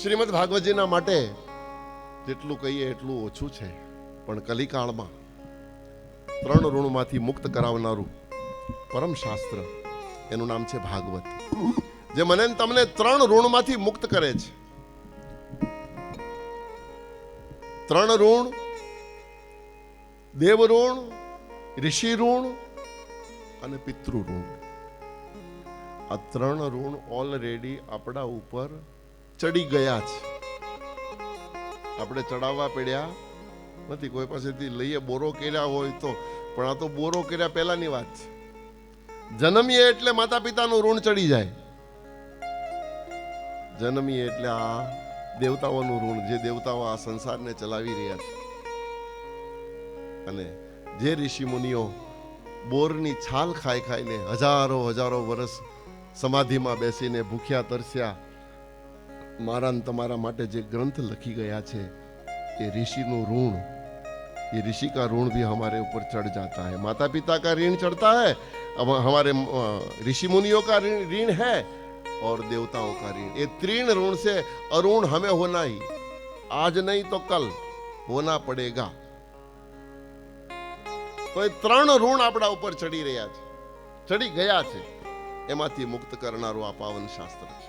શ્રીમદ ભાગવતજીના માટે જેટલું કહીએ એટલું ઓછું છે. પણ કલિકાળમાં ત્રણ ઋણમાંથી મુક્ત કરાવનારું પરમ શાસ્ત્ર, એનું નામ છે ભાગવત. જે મને તમને ત્રણ ઋણમાંથી મુક્ત કરે છે. ત્રણ ઋણ, દેવ ઋણ, ઋષિ ઋણ અને પિતૃ ઋણ. આ ત્રણ ઋણ ઓલરેડી આપણા ઉપર ચડી ગયા છે આપણે ચડાવવા પડ્યા. નથી, કોઈ પાસેથી લઈએ, બોરો કર્યા હોય તો. પણ આ તો બોરો કર્યા પહેલાની વાત છે. જન્મીએ એટલે માતા પિતાનું ઋણ ચડી જાય. જન્મીએ એટલે આ દેવતાઓનું ઋણ, જે દેવતાઓ આ સંસારને ચલાવી રહ્યા છે. અને જે ઋષિ મુનિઓ બોરની છાલ ખાઈ ખાઈને હજારો હજારો વર્ષ સમાધિમાં બેસીને ભૂખ્યા તરસ્યા મારા ને તમારા માટે જે ગ્રંથ લખી ગયા છે એ ઋષિનું ઋણ ये ऋषि का ऋण भी हमारे ऊपर चढ़ जाता है माता पिता का ऋण चढ़ता है अब हमारे ऋषि मुनियों का ऋण है और देवताओं का ऋण ये तीन ऋण से अरुण हमें होना ही आज नहीं तो कल होना पड़ेगा તો એ ત્રણ ઋણ આપણા ઉપર ચડી રહ્યા છે ચડી ગયા છે એમાંથી મુક્ત કરનારું આ પાવન શાસ્ત્ર છે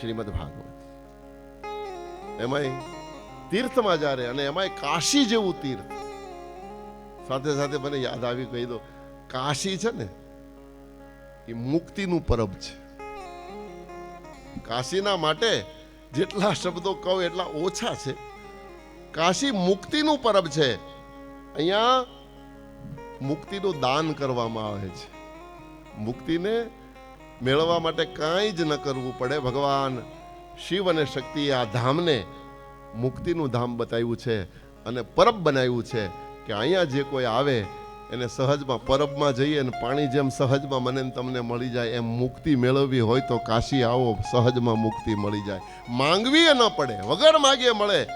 શ્રીમદ ભાગવત. એમાંય તીર્થમાં જ્યારે અને એમાંય કાશી જેવું તીર્થ. સાથે સાથે મને યાદ આવી કહી દો કાશી છે ને, એ મુક્તિનું પરબ છે. કાશીના માટે જેટલા શબ્દો કહું એટલા ઓછા છે. કાશી મુક્તિનું પરબ છે. અહીંયા મુક્તિનું દાન કરવામાં આવે છે. મુક્તિને મેળવવા માટે કાંઈ જ ન કરવું પડે. ભગવાન શિવ અને શક્તિ આ ધામને મુક્તિનું ધામ બતાવ્યું છે અને પરબ બનાવ્યું છે કે અહીંયા જે કોઈ આવે એને સહજમાં પરબમાં જઈએ અને પાણી જેમ સહજમાં મને તમને મળી જાય, એમ મુક્તિ મેળવવી હોય તો કાશી આવો, સહજમાં મુક્તિ મળી જાય. માંગવી ન પડે, વગર માગે મળે.